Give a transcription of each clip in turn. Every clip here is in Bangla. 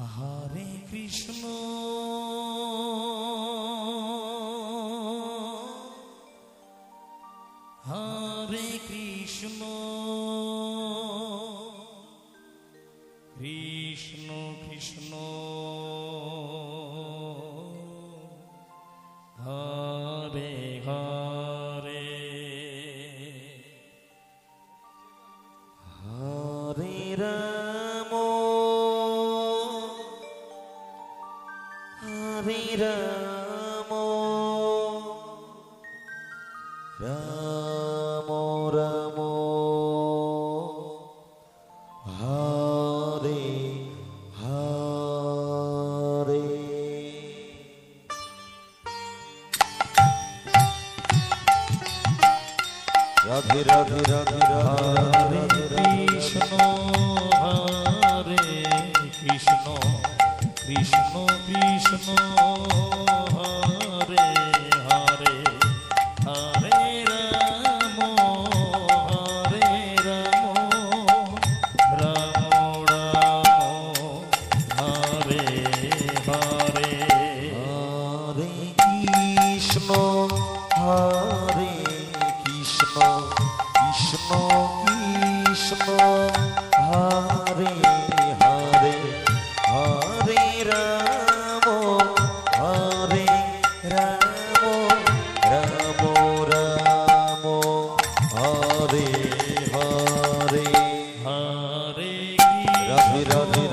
হরে কৃষ্ণ। রাম রাধে রাধে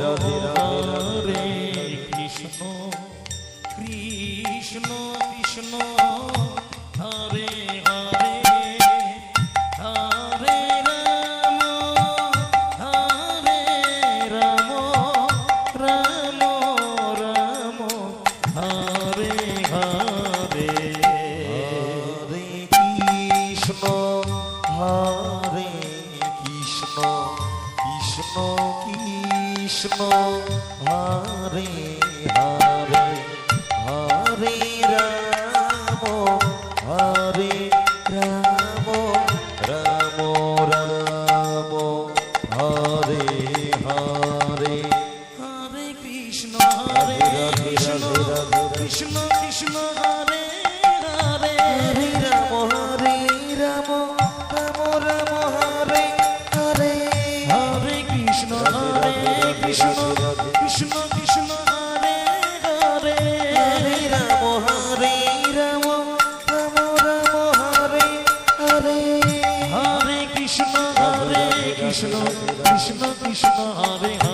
কৃষ্ণ কৃষ্ণ হরে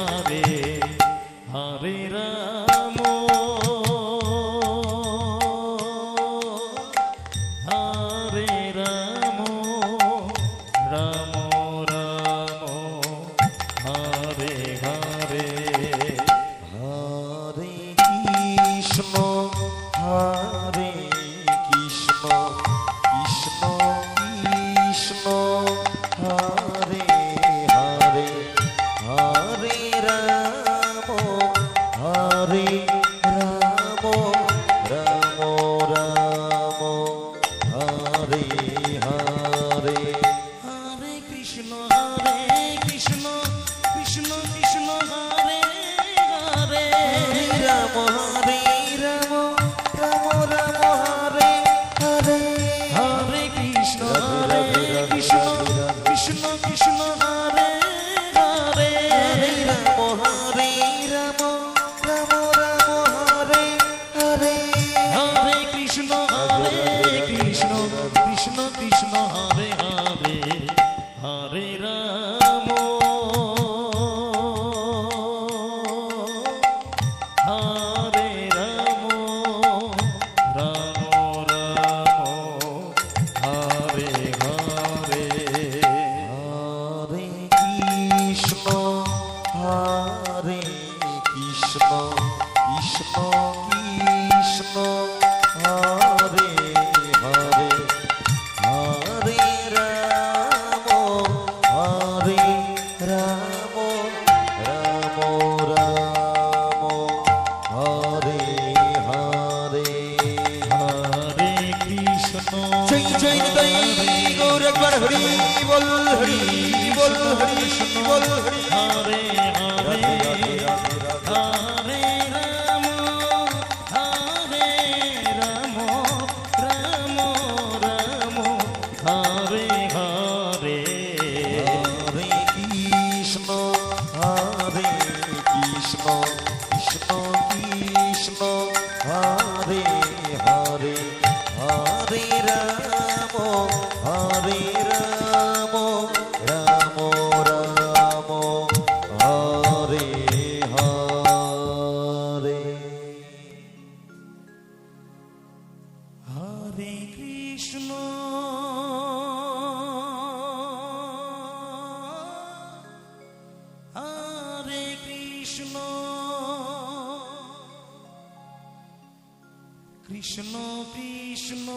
কৃষ্ণ কৃষ্ণ।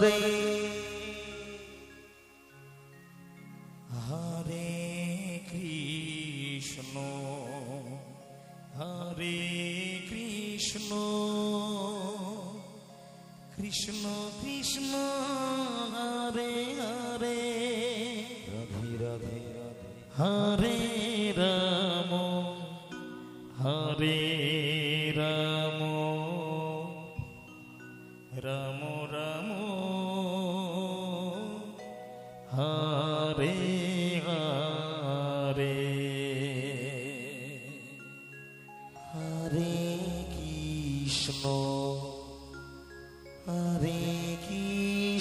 சோதை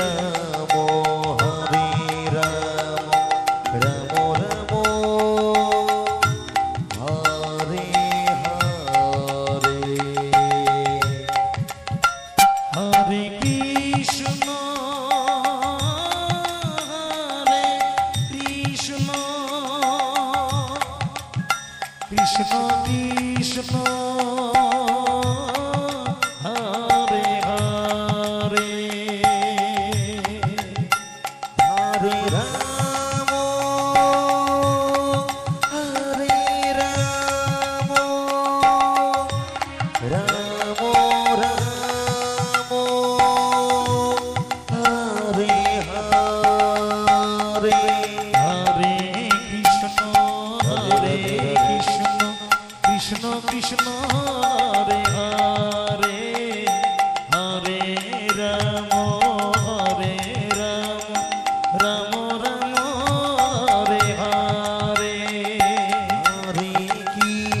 मेरा Radhe Radhe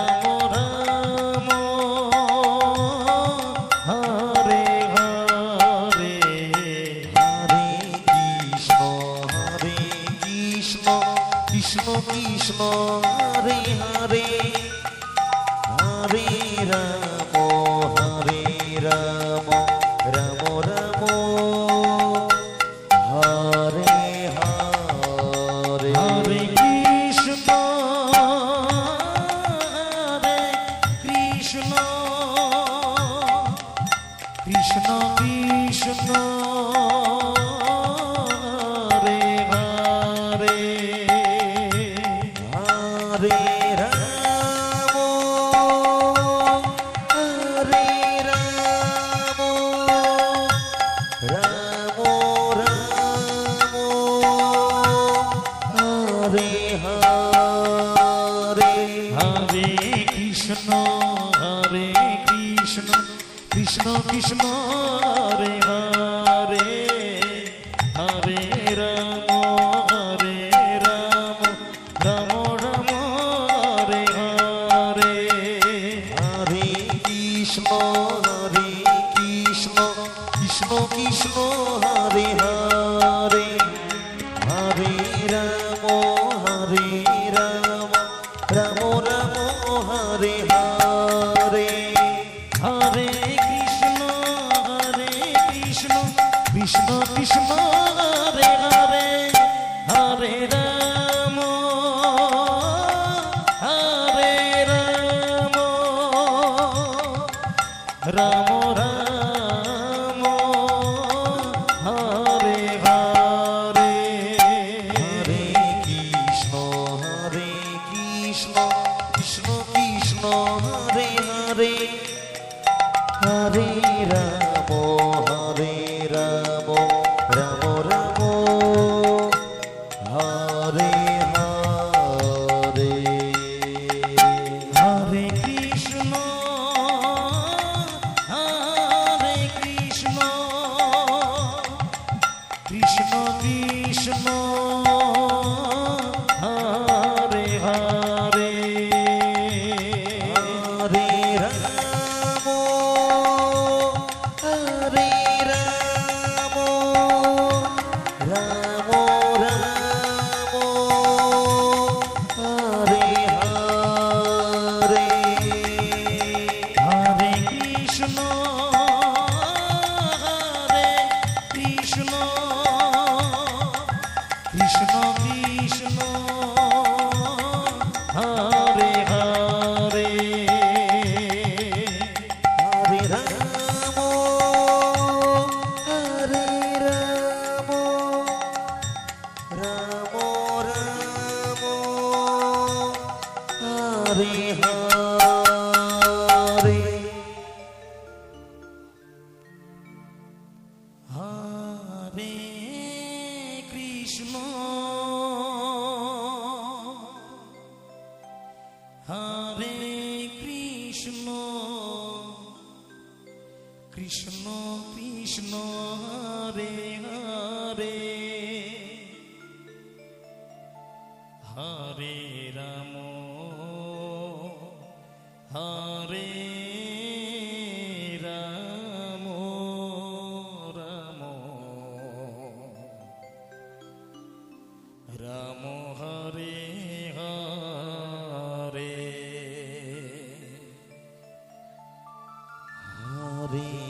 Ram Ram Krishna Krishna. रामो কৃষ্ণ কৃষ্ণ রে হরে। হরে রাম হরে রাম রাম। রাম হরে হরে। হরে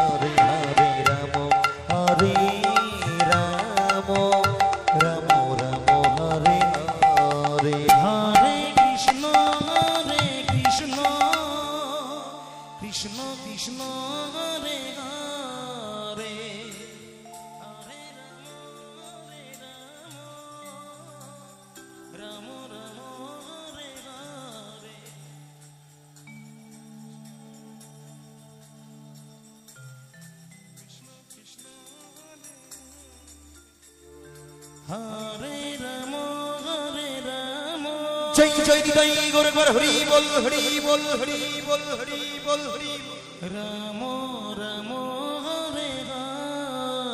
জয় জয় হৃদয় গোরে হরি বল হরি বল হরি বল হরি বল রাম রাম হরে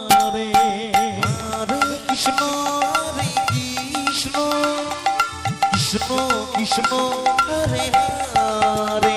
হরে। হরে কৃষ্ণ হরে কৃষ্ণ। কৃষ্ণ কৃষ্ণ হরে।